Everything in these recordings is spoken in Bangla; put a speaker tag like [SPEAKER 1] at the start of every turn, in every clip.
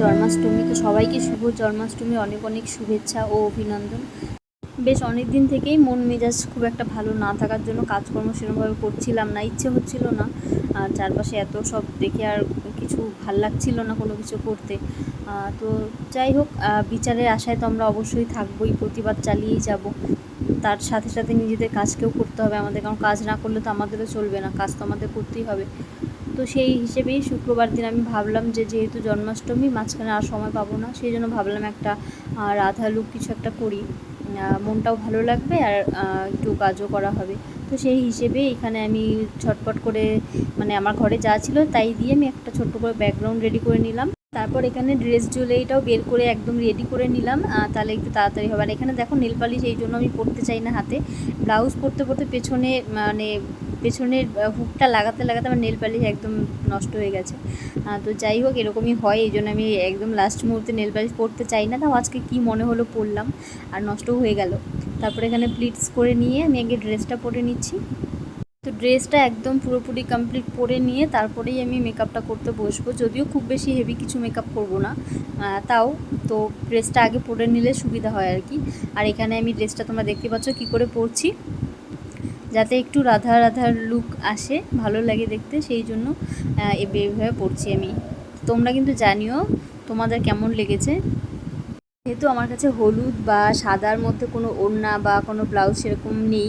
[SPEAKER 1] জন্মাষ্টমী তো সবাইকে শুভ জন্মাষ্টমী, অনেক অনেক শুভেচ্ছা ও অভিনন্দন। বেশ অনেক দিন থেকেই মন মেজাজ খুব একটা ভালো না থাকার জন্য কাজকর্ম সেরকমভাবে করছিলাম না, ইচ্ছে হচ্ছিল না। আর চারপাশে এত সব দেখে আর কিছু ভালো লাগছিল না কোনো কিছু করতে। তো যাই হোক বিচারের আশায় তো আমরা অবশ্যই থাকবোই, প্রতিবাদ চালিয়েই যাব। তার সাথে সাথে নিজেদের কাজকেও করতে হবে আমাদের, কারণ কাজ না করলে তো আমাদেরও চলবে না, কাজ তো আমাদের করতেই হবে। তো সেই হিসেবেই শুক্রবার দিন আমি ভাবলাম যে যেহেতু জন্মাষ্টমী, মাঝখানে আর সময় পাবো না, সেই জন্য ভাবলাম একটা রাধা লুক কিছু একটা করি। মনটাও ভালো লাগবে আর একটু কাজও করা হবে। তো সেই হিসেবে এখানে আমি ছটপট করে মানে আমার ঘরে যা ছিল তাই দিয়ে আমি একটা ছোট্ট করে ব্যাকগ্রাউন্ড রেডি করে নিলাম। তারপর এখানে ড্রেস জুয়েলারিটাও বের করে একদম রেডি করে নিলাম। তাহলে একটু তাড়াতাড়ি হবে। আর এখানে দেখো নেল পালিশ, এই জন্য আমি পরতে চাই না হাতে। ব্লাউজ পরতে পরতে পেছনে মানে পেছনের হুকটা লাগাতে লাগাতে আমার নেল পালিশ একদম নষ্ট হয়ে গেছে। তো যাই হোক, এরকমই হয়। এই জন্য আমি একদম লাস্ট মুহূর্তে নেল পালিশ পরতে চাই না। তাও আজকে কি মনে হলো পরলাম, আর নষ্টও হয়ে গেল। তারপরে এখানে প্লিটস করে নিয়ে আমি আগে ড্রেসটা পরে নিচ্ছি। তো ড্রেসটা একদম পুরোপুরি কমপ্লিট পরে নিয়ে তারপরেই আমি মেকআপটা করতে বসবো। যদিও খুব বেশি হেভি কিছু মেকআপ করব না তাও তো ড্রেসটা আগে পরে নিলে সুবিধা হয় আর কি। আর এখানে আমি ড্রেসটা তোমরা দেখতে পাচ্ছ কি করে পরছি। যাতে একটু রাধা রাধার লুক আসে ভালো লাগে দেখতে সেই জন্য আহ, এ- পরছি আমি। তোমরা কিন্তু জানিও তোমাদের কেমন লেগেছে। যেহেতু আমার কাছে হলুদ বা সাদার মধ্যে কোনো ওড়না বা কোনো ব্লাউজ সেরকম নেই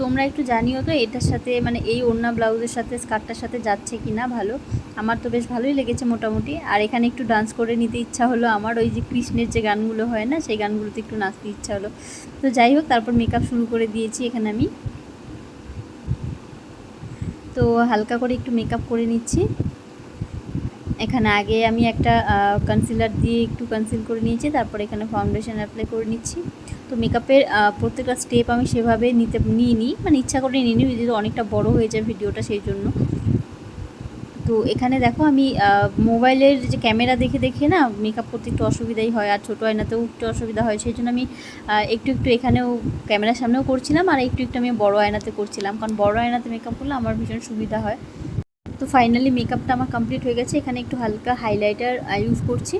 [SPEAKER 1] তোমরা একটু জানিও তো, এটার সাথে মানে এই ওড়না ব্লাউজের সাথে, স্কার্টটার সাথে যাচ্ছে কি না ভালো? আমার তো বেশ ভালোই লেগেছে মোটামুটি। আর এখানে একটু ডান্স করে নিতে ইচ্ছা হলো আমার, ওই যে কৃষ্ণের যে গানগুলো হয় না, সেই গানগুলোতে একটু নাচতে ইচ্ছা হলো। তো যাই হোক, তারপর মেকআপ শুরু করে দিয়েছি এখানে আমি। তো হালকা করে একটু মেকআপ করে নিচ্ছি। এখানে আগে আমি একটা কনসিলার দিয়ে একটু কনসিল করে নিয়েছি, তারপর এখানে ফাউন্ডেশন অ্যাপ্লাই করে নিচ্ছি। তো মেকআপের প্রত্যেকটা স্টেপ আমি সেভাবে নিতে নিয়ে নিই মানে ইচ্ছা করে নিয়ে নিই যেহেতু অনেকটা বড় হয়ে যায় ভিডিওটা সেই জন্য। তো এখানে দেখো আমি মোবাইলের যে ক্যামেরা দেখে দেখে না মেকআপ করতে একটু অসুবিধাই হয়, আর ছোটো আয়নাতেও একটু অসুবিধা হয়, সেই জন্য আমি একটু একটু এখানেও ক্যামেরার সামনেও করছিলাম, আর একটু একটু আমি বড় আয়নাতে করছিলাম। কারণ বড় আয়নাতে মেকআপ করলে আমার ভীষণ সুবিধা হয়। তো ফাইনালি মেকআপটা আমার কমপ্লিট হয়ে গেছে। এখানে একটু হালকা হাইলাইটার ইউজ করছি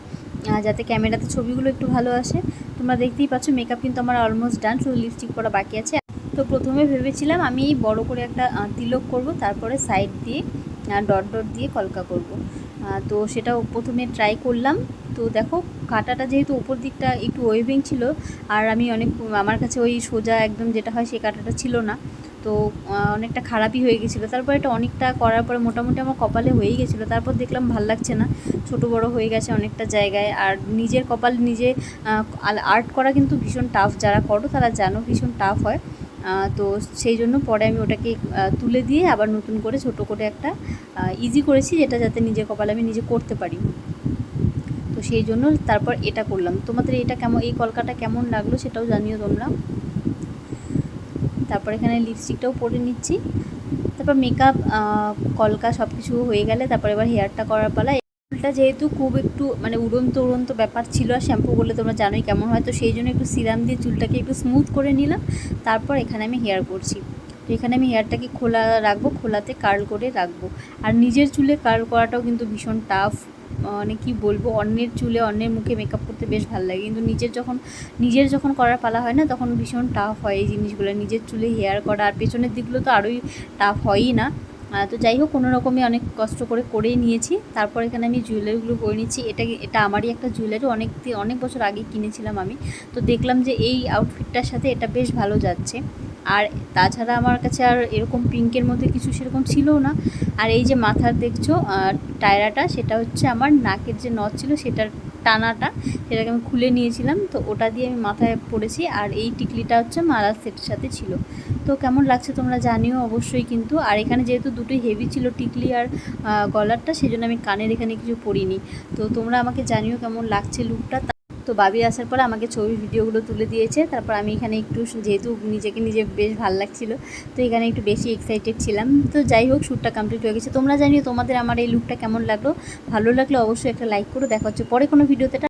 [SPEAKER 1] যাতে ক্যামেরাতে ছবিগুলো একটু ভালো আসে। তোমরা দেখতেই পাচ্ছ মেকআপ কিন্তু আমার অলমোস্ট ডান শুধু লিপস্টিক করা বাকি আছে। তো প্রথমে ভেবেছিলাম আমি বড় করে একটা তিলক করব, তারপরে সাইড দিয়ে ডট ডট দিয়ে কলকা করব। তো সেটা প্রথমে ট্রাই করলাম। তো দেখো কাটাটা যেহেতু ওপর দিকটা একটু ওয়েভিং ছিল, আর আমি অনেক, আমার কাছে ওই সোজা একদম যেটা হয় সেই কাটাটা ছিল না। তো অনেকটা খারাপই হয়ে গেছিল। তারপর এটা অনেকটা করার পরে মোটামুটি আমার কপালে হয়েই গেছিল। তারপর দেখলাম ভালো লাগছে না। ছোট বড় হয়ে গেছে অনেকটা জায়গায়। আর নিজের কপাল নিজে আর্ট করা কিন্তু ভীষণ টাফ যারা করো তারা জানো ভীষণ টাফ হয়। তো সেই জন্য পরে আমি ওটাকে তুলে দিয়ে আবার নতুন করে ছোট করে একটা ইজি করেছি যেটা যাতে নিজের কপালে আমি নিজে করতে পারি। তো সেই জন্য তারপর এটা করলাম। তোমাদের এটা কেমন, এই কলকাটা কেমন লাগল সেটাও জানিও তোমরা। তারপর এখানে লিপস্টিকটাও পরে নিচ্ছি। তারপর মেকআপ কলকা সব কিছু হয়ে গেলে তারপর এবার হেয়ারটা করার পালা। চুলটা যেহেতু খুব একটু মানে উড়ন্ত উড়ন্ত ব্যাপার ছিল আর শ্যাম্পু করলে তোমরা জানোই কেমন হয়, তো সেই জন্য একটু সিরাম দিয়ে চুলটাকে একটু স্মুথ করে নিলাম। তারপর এখানে আমি হেয়ার করছি। তো এখানে আমি হেয়ারটাকে খোলা রাখব, খোলাতে কার্ল করে রাখব। আর নিজের চুলে কার্ল করাটাও কিন্তু ভীষণ টাফ মানে কি বলব, অন্যের চুলে অন্যের মুখে মেকআপ করতে বেশ ভালো লাগে। কিন্তু নিজের যখন নিজের যখন করার পালা হয় না, তখন ভীষণ টাফ হয় এই জিনিসগুলো। নিজের চুলে হেয়ার করা আর পেছনের দিকগুলো তো আরোই টাফ হয়ই না। তো যাই হোক, কোনো রকমই অনেক কষ্ট করে করেই নিয়েছি। তারপর এখানে আমি জুয়েলারিগুলো করে নিচ্ছি। এটা এটা আমারই একটা জুয়েলারি অনেক অনেক বছর আগে কিনেছিলাম আমি। তো দেখলাম যে এই আউটফিটটার সাথে এটা বেশ ভালো যাচ্ছে। আর তাছাড়া আমার কাছে আর এরকম পিঙ্কের মধ্যে কিছু সেরকম ছিলও না। আর এই যে মাথার দেখছ টায়রাটা, সেটা হচ্ছে আমার নাকের যে নথ ছিল, সেটার টানাটা, সেটাকে আমি খুলে নিয়েছিলাম। তো ওটা দিয়ে আমি মাথায় পড়েছি আর এই টিকলিটা হচ্ছে মালার সেটের সাথে ছিল। তো কেমন লাগছে তোমরা জানিও অবশ্যই কিন্তু। আর এখানে যেহেতু দুটোই হেভি ছিল টিকলি আর গলারটা সেই জন্য আমি কানের এখানে কিছু পরিনি। তো তোমরা আমাকে জানিও কেমন লাগছে লুকটা তো বাবি আসার পরে আমাকে ছবি, ভিডিওগুলো তুলে দিয়েছে। তারপর আমি এখানে একটু যেহেতু নিজেকে নিজে বেশ ভালো লাগছিল, তো এখানে একটু বেশি এক্সাইটেড ছিলাম। তো যাই হোক, শ্যুটটা কমপ্লিট হয়ে গেছে। তোমরা জানিও তোমাদের আমার এই লুকটা কেমন লাগল? ভালো লাগলে অবশ্যই একটা লাইক করো। দেখা হচ্ছে পরে কোনো ভিডিওতে।